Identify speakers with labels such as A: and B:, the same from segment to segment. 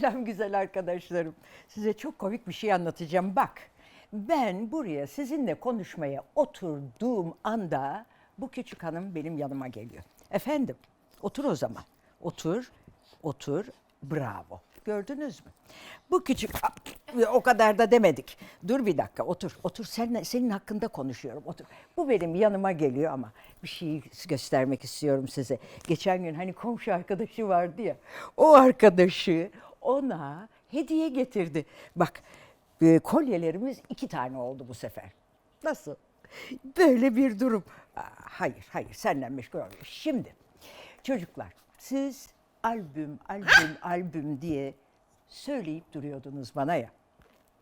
A: Selam güzel arkadaşlarım. Size çok komik bir şey anlatacağım. Bak, ben buraya sizinle konuşmaya oturduğum anda bu küçük hanım benim yanıma geliyor. Efendim, otur o zaman. Otur, otur. Bravo. Gördünüz mü? Bu küçük o kadar da demedik. Dur bir dakika otur. Otur sen senin hakkında konuşuyorum. Otur. Bu benim yanıma geliyor ama bir şey göstermek istiyorum size. Geçen gün hani komşu arkadaşı vardı ya. O arkadaşı ona hediye getirdi. Bak e, kolyelerimiz iki tane oldu bu sefer. Nasıl? Böyle bir durum. Aa, hayır, hayır senden meşgul olmuyor. Şimdi çocuklar siz albüm, albüm, albüm diye söyleyip duruyordunuz bana ya.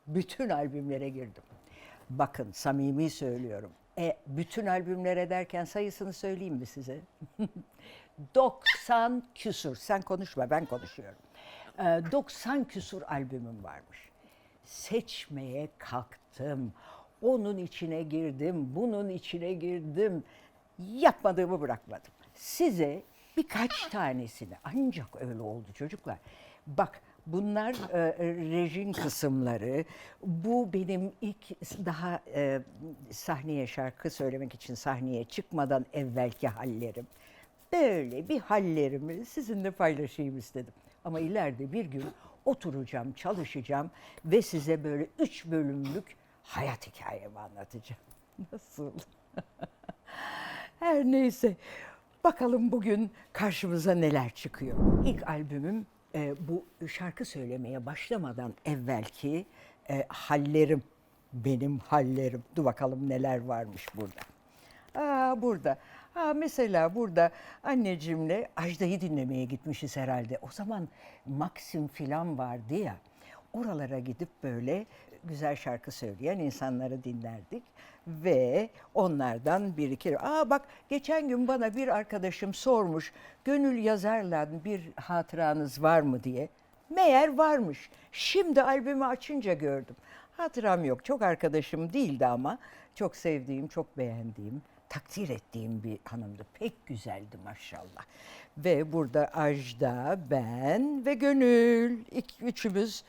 A: Bütün albümlere girdim. Bakın samimi söylüyorum. E, bütün albümlere derken sayısını söyleyeyim mi size? 90 küsur. Sen konuşma ben konuşuyorum. E, 90 küsur albümüm varmış. Seçmeye kalktım. Onun içine girdim, bunun içine girdim. Yapmadığımı bırakmadım. Size birkaç tanesini ancak öyle oldu çocuklar. Bak bunlar e, rejim kısımları. Bu benim ilk daha e, sahneye şarkı söylemek için sahneye çıkmadan evvelki hallerim. Böyle bir hallerimi sizinle paylaşayım istedim. Ama ileride bir gün oturacağım, çalışacağım ve size böyle üç bölümlük hayat hikayemi anlatacağım. Nasıl? Her neyse. Bakalım bugün karşımıza neler çıkıyor. İlk albümüm e, bu şarkı söylemeye başlamadan evvelki e, hallerim. Benim hallerim. Dur bakalım neler varmış burada. Aa, burada. Ha, mesela burada anneciğimle Ajda'yı dinlemeye gitmişiz herhalde. O zaman Maxim filan vardı ya. Oralara gidip böyle güzel şarkı söyleyen insanları dinlerdik ve onlardan bir iki aa bak geçen gün bana bir arkadaşım sormuş gönül yazarla bir hatıranız var mı diye meğer varmış şimdi albümü açınca gördüm hatıram yok çok arkadaşım değildi ama çok sevdiğim çok beğendiğim takdir ettiğim bir hanımdı pek güzeldi maşallah ve burada Ajda ben ve Gönül iki, üçümüz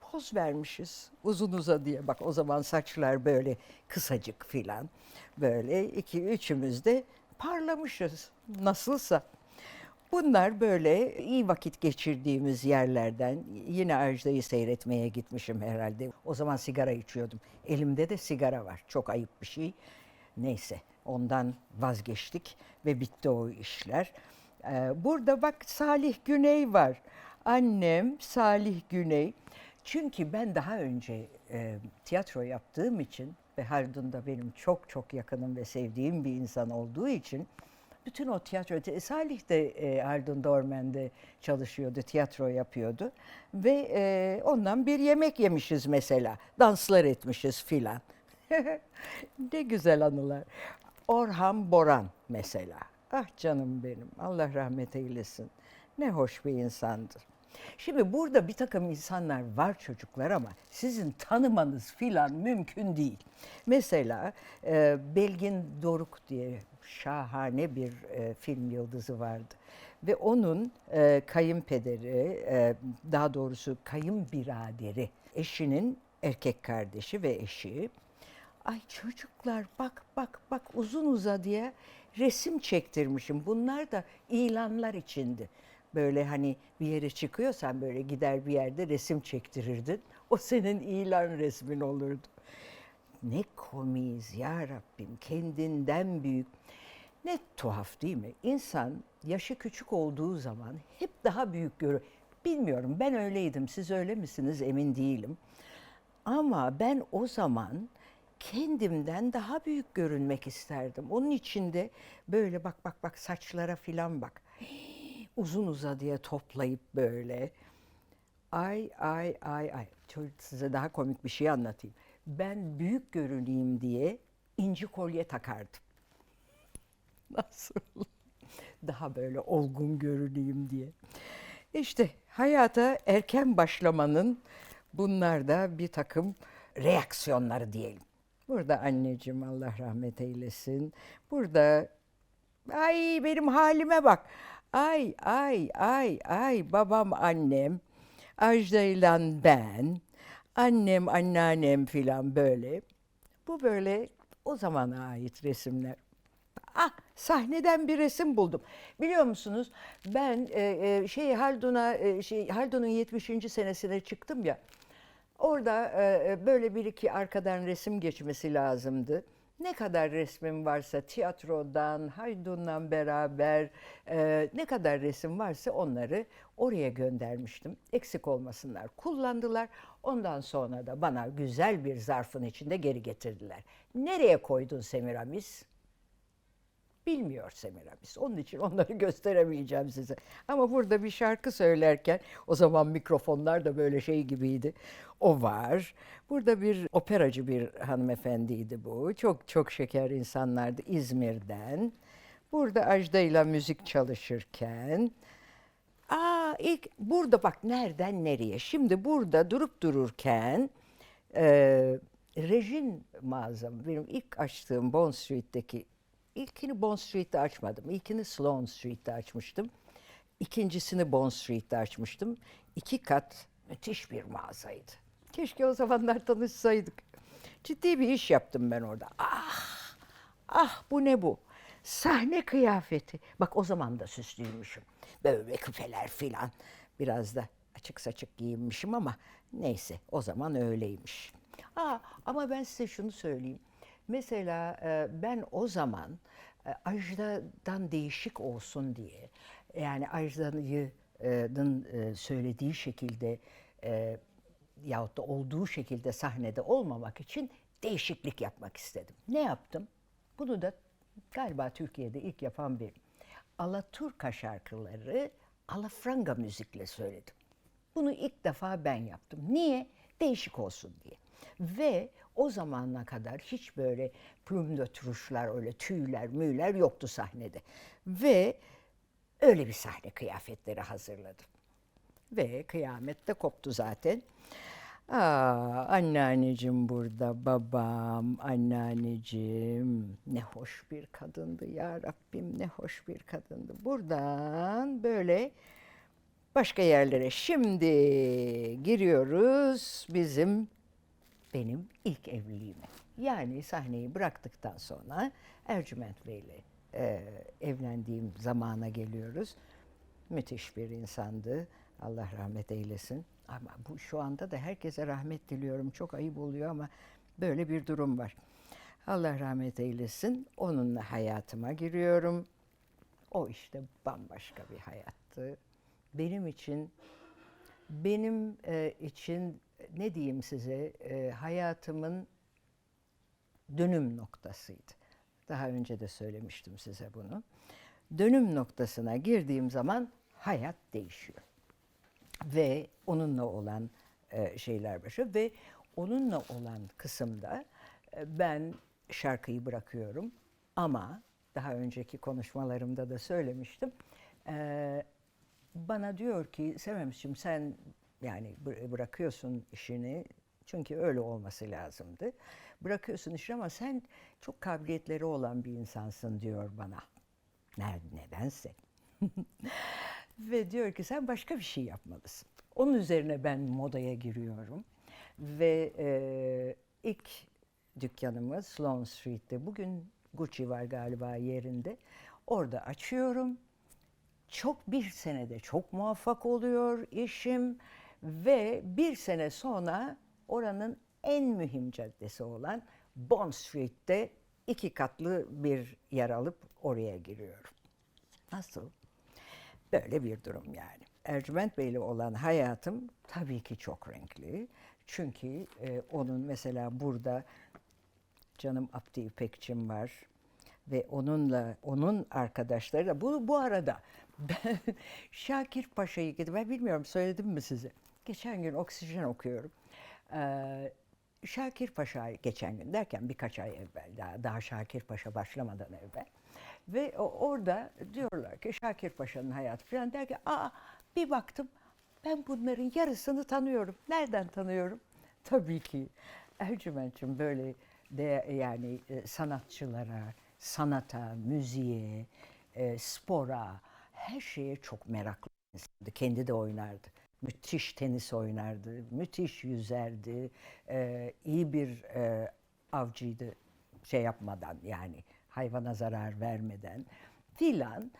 A: poz vermişiz uzun uzadıya. Bak o zaman saçlar böyle kısacık filan. Böyle iki üçümüz de parlamışız nasılsa. Bunlar böyle iyi vakit geçirdiğimiz yerlerden yine Ajda'yı seyretmeye gitmişim herhalde. O zaman sigara içiyordum. Elimde de sigara var. Çok ayıp bir şey. Neyse ondan vazgeçtik ve bitti o işler. Ee, burada bak Salih Güney var. Annem Salih Güney. Çünkü ben daha önce e, tiyatro yaptığım için ve Haldun da benim çok çok yakınım ve sevdiğim bir insan olduğu için bütün o tiyatro, Salih de e, Haldun Dormen'de çalışıyordu, tiyatro yapıyordu ve e, ondan bir yemek yemişiz mesela, danslar etmişiz filan. ne güzel anılar. Orhan Boran mesela. Ah canım benim, Allah rahmet eylesin. Ne hoş bir insandı. Şimdi burada bir takım insanlar var çocuklar ama sizin tanımanız filan mümkün değil. Mesela e, Belgin Doruk diye şahane bir e, film yıldızı vardı. Ve onun e, kayınpederi, e, daha doğrusu kayınbiraderi, eşinin erkek kardeşi ve eşi. Ay çocuklar bak bak bak uzun uzadıya resim çektirmişim. Bunlar da ilanlar içindi böyle hani bir yere çıkıyorsan böyle gider bir yerde resim çektirirdin. O senin ilan resmin olurdu. Ne komiyiz ya Rabbim kendinden büyük. Ne tuhaf değil mi? İnsan yaşı küçük olduğu zaman hep daha büyük görür. Bilmiyorum ben öyleydim siz öyle misiniz emin değilim. Ama ben o zaman kendimden daha büyük görünmek isterdim. Onun içinde böyle bak bak bak saçlara filan bak uzun uzadıya toplayıp böyle ay ay ay ay size daha komik bir şey anlatayım. Ben büyük görüneyim diye inci kolye takardım. Nasıl? Daha böyle olgun görüneyim diye. İşte hayata erken başlamanın bunlar da bir takım reaksiyonları diyelim. Burada anneciğim Allah rahmet eylesin. Burada ay benim halime bak. Ay ay ay ay babam annem. Ajda ile ben, annem, anneannem filan böyle. Bu böyle o zamana ait resimler. Ah sahneden bir resim buldum. Biliyor musunuz ben e, e, şey Haldun'a e, şey Haldun'un 70. senesine çıktım ya. Orada e, e, böyle bir iki arkadan resim geçmesi lazımdı. Ne kadar resmim varsa tiyatrodan, Haldun'la beraber e, ne kadar resim varsa onları oraya göndermiştim. Eksik olmasınlar. Kullandılar. Ondan sonra da bana güzel bir zarfın içinde geri getirdiler. Nereye koydun Semiramis? Bilmiyor Semiramis. Onun için onları gösteremeyeceğim size. Ama burada bir şarkı söylerken o zaman mikrofonlar da böyle şey gibiydi. O var. Burada bir operacı bir hanımefendiydi bu. Çok çok şeker insanlardı İzmir'den. Burada Ajda ile müzik çalışırken Aa ilk burada bak nereden nereye. Şimdi burada durup dururken e, rejim mağazam benim ilk açtığım Bond Street'teki ilkini Bond Street'te açmadım. İlkini Sloane Street'te açmıştım. İkincisini Bond Street'te açmıştım. İki kat müthiş bir mağazaydı. Keşke o zamanlar tanışsaydık. Ciddi bir iş yaptım ben orada. Ah! Ah bu ne bu? Sahne kıyafeti. Bak o zaman da süslüymüşüm. Böyle küpeler filan. Biraz da açık saçık giyinmişim ama neyse o zaman öyleymiş. Aa, ama ben size şunu söyleyeyim. Mesela e, ben o zaman e, Ajda'dan değişik olsun diye yani Ajda'nın e, söylediği şekilde yahut da olduğu şekilde sahnede olmamak için değişiklik yapmak istedim. Ne yaptım? Bunu da galiba Türkiye'de ilk yapan bir Alaturka şarkıları alafranga müzikle söyledim. Bunu ilk defa ben yaptım. Niye? Değişik olsun diye. Ve o zamana kadar hiç böyle plum de turuşlar, öyle tüyler, müyler yoktu sahnede. Ve öyle bir sahne kıyafetleri hazırladım. Ve kıyamet de koptu zaten. Aa, anneanneciğim burada, babam, anneanneciğim. Ne hoş bir kadındı ya Rabbim, ne hoş bir kadındı. Buradan böyle başka yerlere şimdi giriyoruz bizim benim ilk evliliğime. Yani sahneyi bıraktıktan sonra Ercüment Bey'le e, evlendiğim zamana geliyoruz. Müthiş bir insandı. Allah rahmet eylesin. Ama bu şu anda da herkese rahmet diliyorum. Çok ayıp oluyor ama böyle bir durum var. Allah rahmet eylesin. Onunla hayatıma giriyorum. O işte bambaşka bir hayattı. Benim için benim e, için ne diyeyim size e, hayatımın dönüm noktasıydı. Daha önce de söylemiştim size bunu. Dönüm noktasına girdiğim zaman hayat değişiyor. Ve onunla olan e, şeyler başlıyor ve onunla olan kısımda e, ben şarkıyı bırakıyorum ama daha önceki konuşmalarımda da söylemiştim. E, bana diyor ki Sevemciğim sen yani bı- bırakıyorsun işini çünkü öyle olması lazımdı. Bırakıyorsun işini ama sen çok kabiliyetleri olan bir insansın diyor bana. Nedense. Ve diyor ki sen başka bir şey yapmalısın. Onun üzerine ben modaya giriyorum. Ve e, ilk dükkanımı Sloane Street'te, bugün Gucci var galiba yerinde. Orada açıyorum. Çok bir senede çok muvaffak oluyor işim. Ve bir sene sonra oranın en mühim caddesi olan Bond Street'te iki katlı bir yer alıp oraya giriyorum. Nasıl? Böyle bir durum yani. Ercüment Bey'le olan hayatım tabii ki çok renkli. Çünkü e, onun mesela burada canım Abdi İpekçim var ve onunla onun arkadaşları da bu bu arada ben Şakir Paşa'yı gidip ben bilmiyorum söyledim mi size? Geçen gün oksijen okuyorum. Ee, Şakir Paşa geçen gün derken birkaç ay evvel daha, daha Şakir Paşa başlamadan evvel ve orada diyorlar ki Şakir Paşa'nın hayatı falan derken aa bir baktım ben bunların yarısını tanıyorum. Nereden tanıyorum? Tabii ki Ercüment'ciğim böyle de yani e, sanatçılara, sanata, müziğe, e, spora, her şeye çok meraklı. Kendi de oynardı. Müthiş tenis oynardı, müthiş yüzerdi, e, iyi bir e, avcıydı şey yapmadan yani hayvana zarar vermeden filan.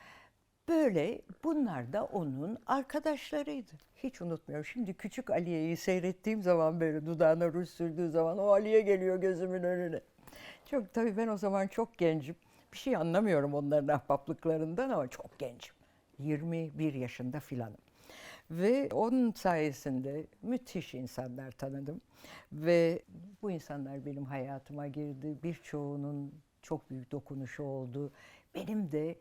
A: Böyle bunlar da onun arkadaşlarıydı. Hiç unutmuyorum. Şimdi küçük Aliye'yi seyrettiğim zaman böyle dudağına ruj sürdüğü zaman o Aliye geliyor gözümün önüne. Çok tabii ben o zaman çok gencim. Bir şey anlamıyorum onların ahbaplıklarından ama çok gencim. 21 yaşında filanım. Ve onun sayesinde müthiş insanlar tanıdım. Ve bu insanlar benim hayatıma girdi. Birçoğunun çok büyük dokunuşu oldu. Benim de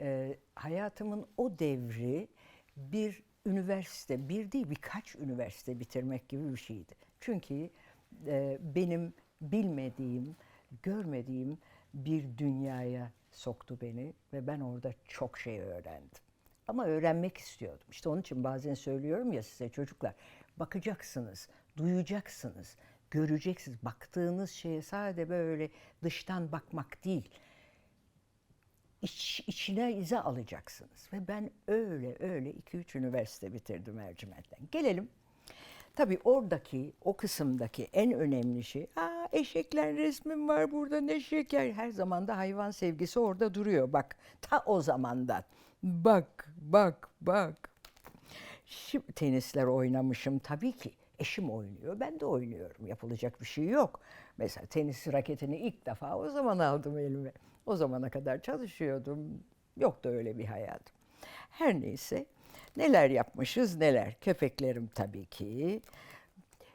A: e, hayatımın o devri bir üniversite, bir değil birkaç üniversite bitirmek gibi bir şeydi. Çünkü e, benim bilmediğim, görmediğim bir dünyaya soktu beni ve ben orada çok şey öğrendim. Ama öğrenmek istiyordum. İşte onun için bazen söylüyorum ya size çocuklar, bakacaksınız, duyacaksınız, göreceksiniz. Baktığınız şeye sadece böyle dıştan bakmak değil, iç, içine ize alacaksınız. Ve ben öyle öyle 2-3 üniversite bitirdim Ercüment'ten. Gelelim. Tabii oradaki, o kısımdaki en önemli şey, aa eşekler resmim var burada ne şeker. Her zaman da hayvan sevgisi orada duruyor. Bak ta o zamandan. Bak, bak, bak. Şimdi tenisler oynamışım tabii ki. Eşim oynuyor, ben de oynuyorum. Yapılacak bir şey yok. Mesela tenis raketini ilk defa o zaman aldım elime. O zamana kadar çalışıyordum. Yoktu öyle bir hayatım. Her neyse neler yapmışız neler. Köpeklerim tabii ki.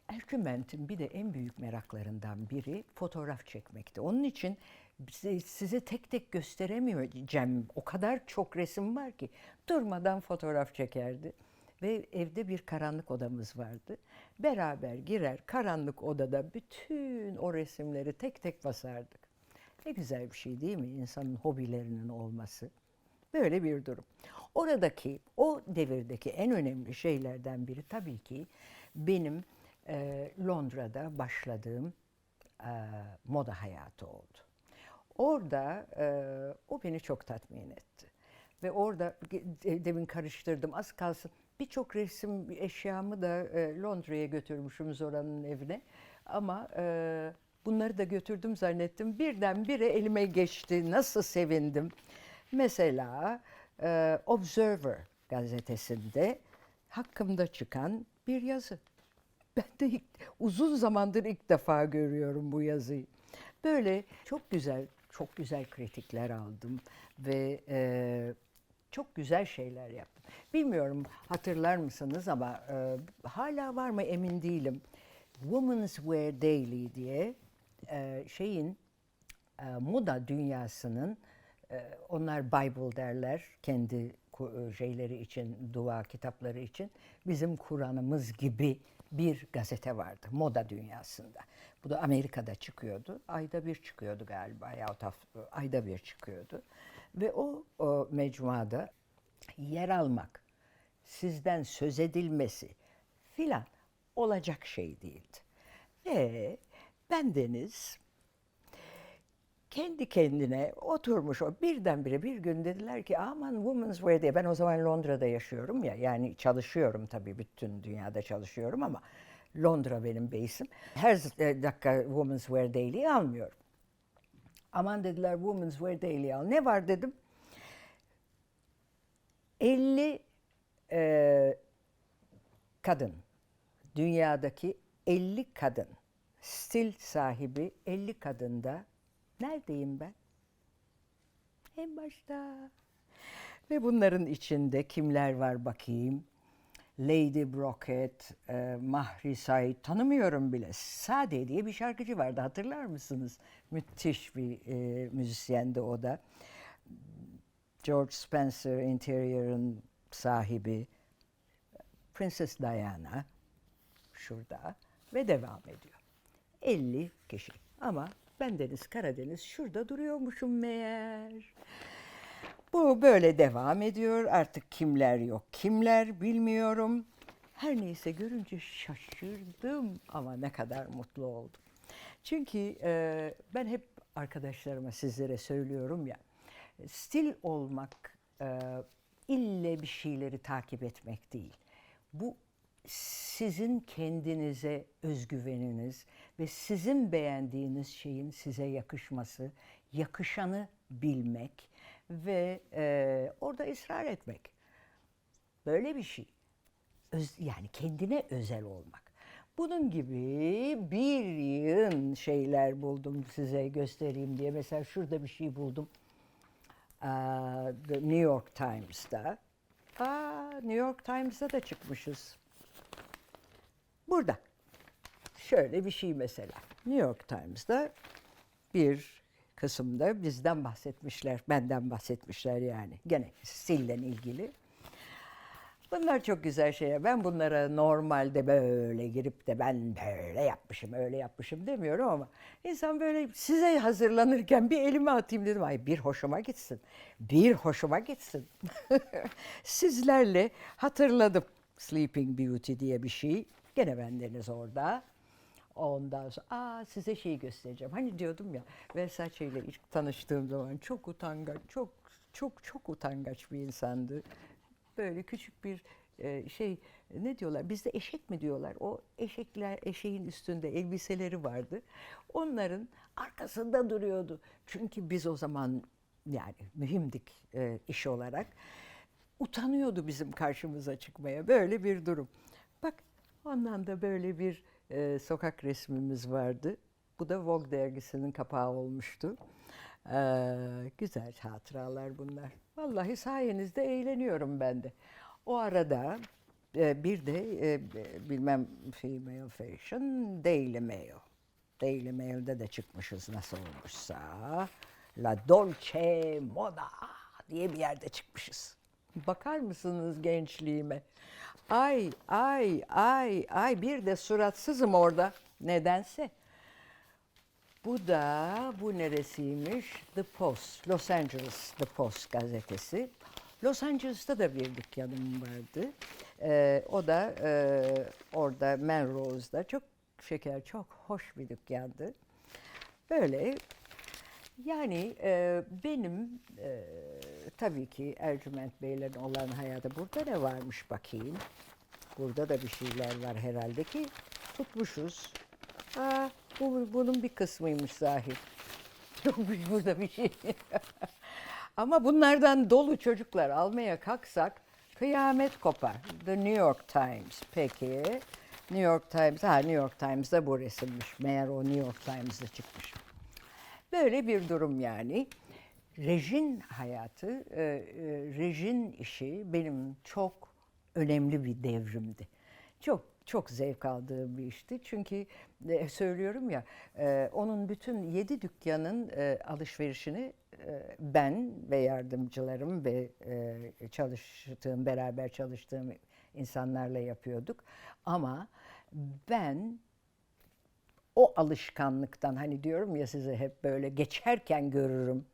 A: Ercüment'in bir de en büyük meraklarından biri fotoğraf çekmekti. Onun için size, tek tek gösteremeyeceğim. O kadar çok resim var ki durmadan fotoğraf çekerdi. Ve evde bir karanlık odamız vardı. Beraber girer karanlık odada bütün o resimleri tek tek basardık. Ne güzel bir şey değil mi insanın hobilerinin olması? Böyle bir durum. Oradaki, o devirdeki en önemli şeylerden biri tabii ki benim e, Londra'da başladığım e, moda hayatı oldu. Orada e, o beni çok tatmin etti. Ve orada demin karıştırdım az kalsın birçok resim eşyamı da e, Londra'ya götürmüşüm Zora'nın evine. Ama e, bunları da götürdüm zannettim. Birdenbire elime geçti. Nasıl sevindim. Mesela e, Observer gazetesinde hakkımda çıkan bir yazı. Ben de ilk, uzun zamandır ilk defa görüyorum bu yazıyı. Böyle çok güzel, çok güzel kritikler aldım ve e, çok güzel şeyler yaptım. Bilmiyorum hatırlar mısınız ama e, hala var mı emin değilim. Women's Wear Daily diye e, şeyin e, moda dünyasının e, onlar Bible derler kendi ku- şeyleri için, dua kitapları için bizim Kur'an'ımız gibi bir gazete vardı moda dünyasında. Bu da Amerika'da çıkıyordu. Ayda bir çıkıyordu galiba yahut ayda bir çıkıyordu. Ve o, o mecmuada yer almak, sizden söz edilmesi filan olacak şey değildi. Ve ben Deniz kendi kendine oturmuş o birdenbire bir gün dediler ki aman Women's Wear diye ben o zaman Londra'da yaşıyorum ya yani çalışıyorum tabii bütün dünyada çalışıyorum ama Londra benim base'im. Her z- dakika Women's Wear Daily'yi almıyorum. Aman dediler Women's Wear Daily al. Ne var dedim. 50 e, kadın, dünyadaki 50 kadın, stil sahibi 50 kadında neredeyim ben? En başta. Ve bunların içinde kimler var bakayım? Lady Brockett, e, Mahri Said tanımıyorum bile. Sade diye bir şarkıcı vardı hatırlar mısınız? Müthiş bir e, müzisyendi o da. George Spencer Interior'ın sahibi Princess Diana şurada ve devam ediyor. 50 kişi ama ben Deniz Karadeniz şurada duruyormuşum meğer. Bu böyle devam ediyor. Artık kimler yok, kimler bilmiyorum. Her neyse görünce şaşırdım ama ne kadar mutlu oldum. Çünkü e, ben hep arkadaşlarıma sizlere söylüyorum ya, stil olmak e, ille bir şeyleri takip etmek değil. Bu sizin kendinize özgüveniniz ve sizin beğendiğiniz şeyin size yakışması, yakışanı bilmek ve e, orada ısrar etmek. Böyle bir şey. Öz- yani kendine özel olmak. Bunun gibi bir yığın şeyler buldum size göstereyim diye. Mesela şurada bir şey buldum. Aa, The New York Times'da. Aa, New York Times'da da çıkmışız. Burada. Şöyle bir şey mesela. New York Times'da bir kısımda bizden bahsetmişler, benden bahsetmişler yani. Gene stille ilgili. Bunlar çok güzel şeyler. Ben bunlara normalde böyle girip de ben böyle yapmışım, öyle yapmışım demiyorum ama insan böyle size hazırlanırken bir elime atayım dedim. Ay bir hoşuma gitsin. Bir hoşuma gitsin. Sizlerle hatırladım. Sleeping Beauty diye bir şey. Gene bendeniz orada. Ondan sonra aa size şeyi göstereceğim. Hani diyordum ya Versace ile ilk tanıştığım zaman çok utangaç, çok çok çok utangaç bir insandı. Böyle küçük bir e, şey ne diyorlar? Bizde eşek mi diyorlar? O eşekler eşeğin üstünde elbiseleri vardı. Onların arkasında duruyordu. Çünkü biz o zaman yani mühimdik e, iş olarak. Utanıyordu bizim karşımıza çıkmaya. Böyle bir durum. Bak ondan da böyle bir e, sokak resmimiz vardı. Bu da Vogue dergisinin kapağı olmuştu. Ee, güzel hatıralar bunlar. Vallahi sayenizde eğleniyorum ben de. O arada e, bir de e, bilmem Female Fashion, Daily Mail. Daily Mail'de de çıkmışız nasıl olmuşsa. La Dolce Moda diye bir yerde çıkmışız. Bakar mısınız gençliğime? Ay, ay, ay, ay bir de suratsızım orada. Nedense. Bu da bu neresiymiş? The Post, Los Angeles The Post gazetesi. Los Angeles'ta da bir dükkanım vardı. Ee, o da e, orada Melrose'da çok şeker, çok hoş bir dükkandı. Böyle yani e, benim e, tabii ki Ercüment Bey'le olan hayatı burada ne varmış bakayım. Burada da bir şeyler var herhalde ki tutmuşuz. Aa, bu bunun bir kısmıymış. Yokmuş burada bir şey. Ama bunlardan dolu çocuklar almaya kalksak kıyamet kopar. The New York Times. Peki. New York Times. Ha New York Times'da bu resimmiş. Meğer o New York Times'da çıkmış. Böyle bir durum yani. Rejin hayatı, e, e, rejin işi benim çok önemli bir devrimdi. Çok çok zevk aldığım bir işti. Çünkü e, söylüyorum ya, onun bütün yedi dükkanın alışverişini ben ve yardımcılarım ve çalıştığım, beraber çalıştığım insanlarla yapıyorduk. Ama ben o alışkanlıktan hani diyorum ya size hep böyle geçerken görürüm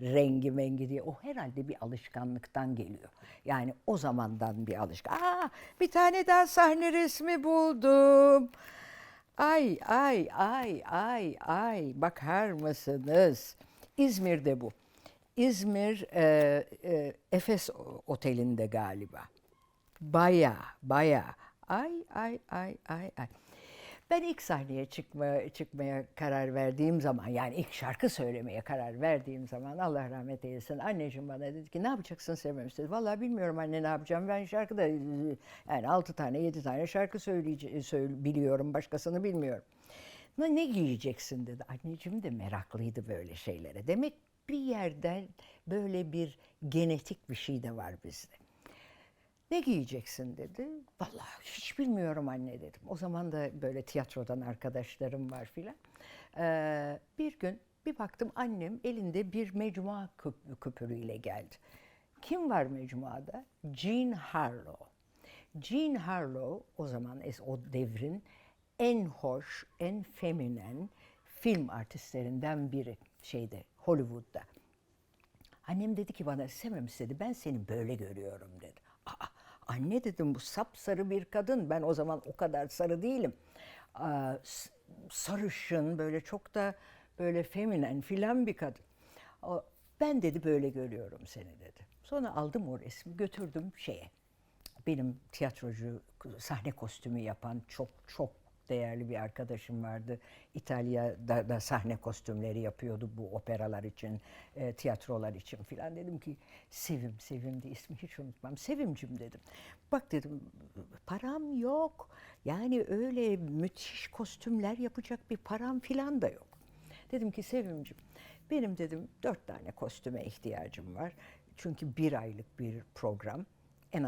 A: rengi mengi diye. O herhalde bir alışkanlıktan geliyor. Yani o zamandan bir alışkan. Aa bir tane daha sahne resmi buldum. Ay ay ay ay ay bakar mısınız? İzmir'de bu. İzmir e, e, Efes Oteli'nde galiba. Baya baya ay ay ay ay ay. Ben ilk sahneye çıkma, çıkmaya karar verdiğim zaman yani ilk şarkı söylemeye karar verdiğim zaman Allah rahmet eylesin anneciğim bana dedi ki ne yapacaksın sevmemiş dedi. Vallahi bilmiyorum anne ne yapacağım ben şarkıda yani altı tane yedi tane şarkı söyleyece söyle, biliyorum başkasını bilmiyorum. Ne, ne giyeceksin dedi. Anneciğim de meraklıydı böyle şeylere. Demek bir yerden böyle bir genetik bir şey de var bizde. Ne giyeceksin dedi. Vallahi hiç bilmiyorum anne dedim. O zaman da böyle tiyatrodan arkadaşlarım var filan. Ee, bir gün bir baktım annem elinde bir mecmua küp- küpürüyle geldi. Kim var mecmuada? Jean Harlow. Jean Harlow o zaman es- o devrin en hoş, en feminen film artistlerinden biri şeyde Hollywood'da. Annem dedi ki bana Semems dedi ben seni böyle görüyorum dedi. Anne dedim bu sapsarı bir kadın. Ben o zaman o kadar sarı değilim. Aa, sarışın böyle çok da böyle feminen filan bir kadın. O, ben dedi böyle görüyorum seni dedi. Sonra aldım o resmi götürdüm şeye benim tiyatrocu, sahne kostümü yapan çok çok değerli bir arkadaşım vardı. İtalya'da da sahne kostümleri yapıyordu bu operalar için, e, tiyatrolar için filan. Dedim ki Sevim, Sevim'di ismi hiç unutmam. Sevimcim dedim. Bak dedim param yok. Yani öyle müthiş kostümler yapacak bir param filan da yok. Dedim ki Sevimcim benim dedim dört tane kostüme ihtiyacım var. Çünkü bir aylık bir program. En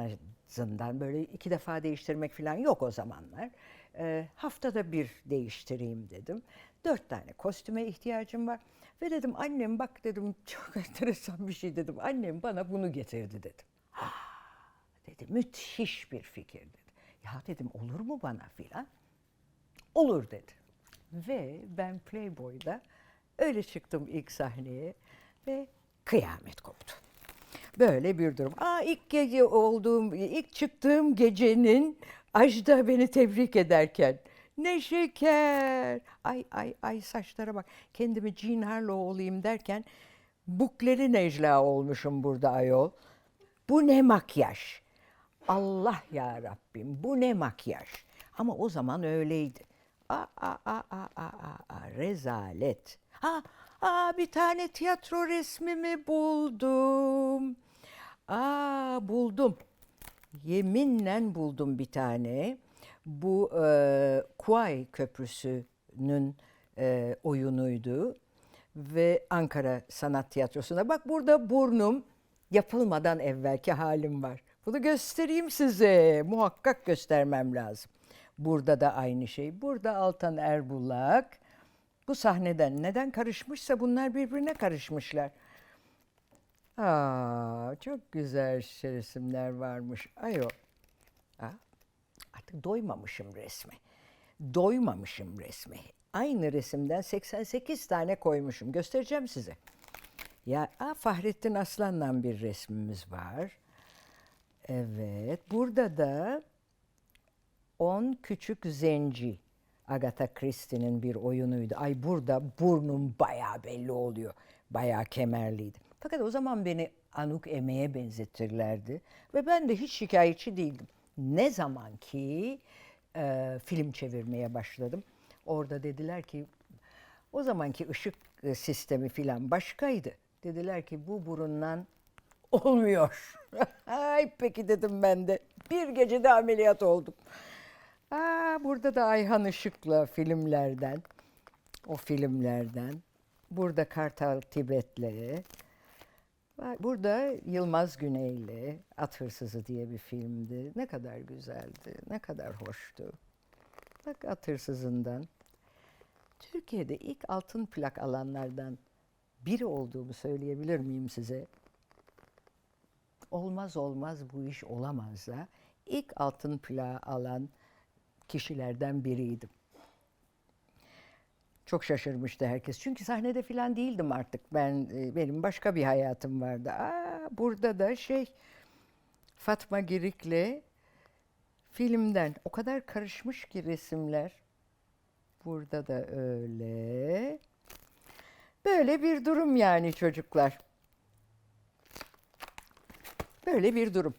A: azından böyle iki defa değiştirmek falan yok o zamanlar. Ee, haftada bir değiştireyim dedim. Dört tane kostüme ihtiyacım var. Ve dedim annem bak dedim çok enteresan bir şey dedim. Annem bana bunu getirdi dedim. Ha, dedi müthiş bir fikir dedi. Ya dedim olur mu bana filan? Olur dedi. Ve ben Playboy'da öyle çıktım ilk sahneye ve kıyamet koptu. Böyle bir durum. Aa ilk gece olduğum, ilk çıktığım gecenin Ajda beni tebrik ederken ne şeker. Ay ay ay saçlara bak. Kendimi Jean Harlow olayım derken bukleri Necla olmuşum burada ayol. Bu ne makyaj? Allah ya Rabbim bu ne makyaj? Ama o zaman öyleydi. Aa, aa, aa, aa, aa, aa, rezalet. Ha, aa, bir tane tiyatro resmimi buldum. Aa, buldum. Yeminle buldum bir tane. Bu e, Kuay Köprüsü'nün e, oyunuydu. Ve Ankara Sanat Tiyatrosu'na. Bak burada burnum yapılmadan evvelki halim var. Bunu göstereyim size. Muhakkak göstermem lazım. Burada da aynı şey. Burada Altan Erbulak. Bu sahneden neden karışmışsa bunlar birbirine karışmışlar. Aa, çok güzel resimler varmış. Ayo. Ha, artık doymamışım resme. Doymamışım resme. Aynı resimden 88 tane koymuşum. Göstereceğim size. Ya aa, Fahrettin Aslan'la bir resmimiz var. Evet. Burada da 10 Küçük Zenci. Agatha Christie'nin bir oyunuydu. Ay burada burnum bayağı belli oluyor. Bayağı kemerliydi. Fakat o zaman beni Anuk Eme'ye benzetirlerdi. Ve ben de hiç şikayetçi değildim. Ne zaman ki e, film çevirmeye başladım. Orada dediler ki o zamanki ışık sistemi filan başkaydı. Dediler ki bu burundan olmuyor. Ay peki dedim ben de. Bir gecede ameliyat oldum. Aa, burada da Ayhan Işık'la filmlerden, o filmlerden. Burada Kartal Tibet'le. Bak, Burada Yılmaz Güney'le At Hırsızı diye bir filmdi. Ne kadar güzeldi, ne kadar hoştu. Bak At Hırsızı'ndan. Türkiye'de ilk altın plak alanlardan biri olduğumu söyleyebilir miyim size? Olmaz olmaz bu iş olamaz da ilk altın plağı alan kişilerden biriydim. Çok şaşırmıştı herkes. Çünkü sahnede falan değildim artık. Ben e, benim başka bir hayatım vardı. Aa, burada da şey Fatma Girik'le filmden o kadar karışmış ki resimler. Burada da öyle. Böyle bir durum yani çocuklar. Böyle bir durum.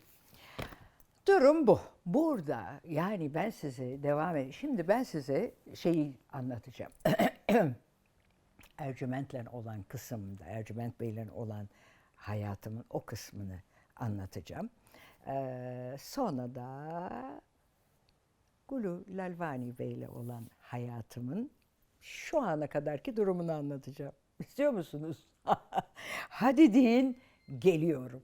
A: Durum bu. Burada yani ben size devam edeyim. Şimdi ben size şeyi anlatacağım. Ercüment'le olan kısımda, Ercüment Bey'le olan hayatımın o kısmını anlatacağım. Ee, sonra da Gulu Lalvani Bey'le olan hayatımın şu ana kadarki durumunu anlatacağım. İstiyor musunuz? Hadi deyin, geliyorum.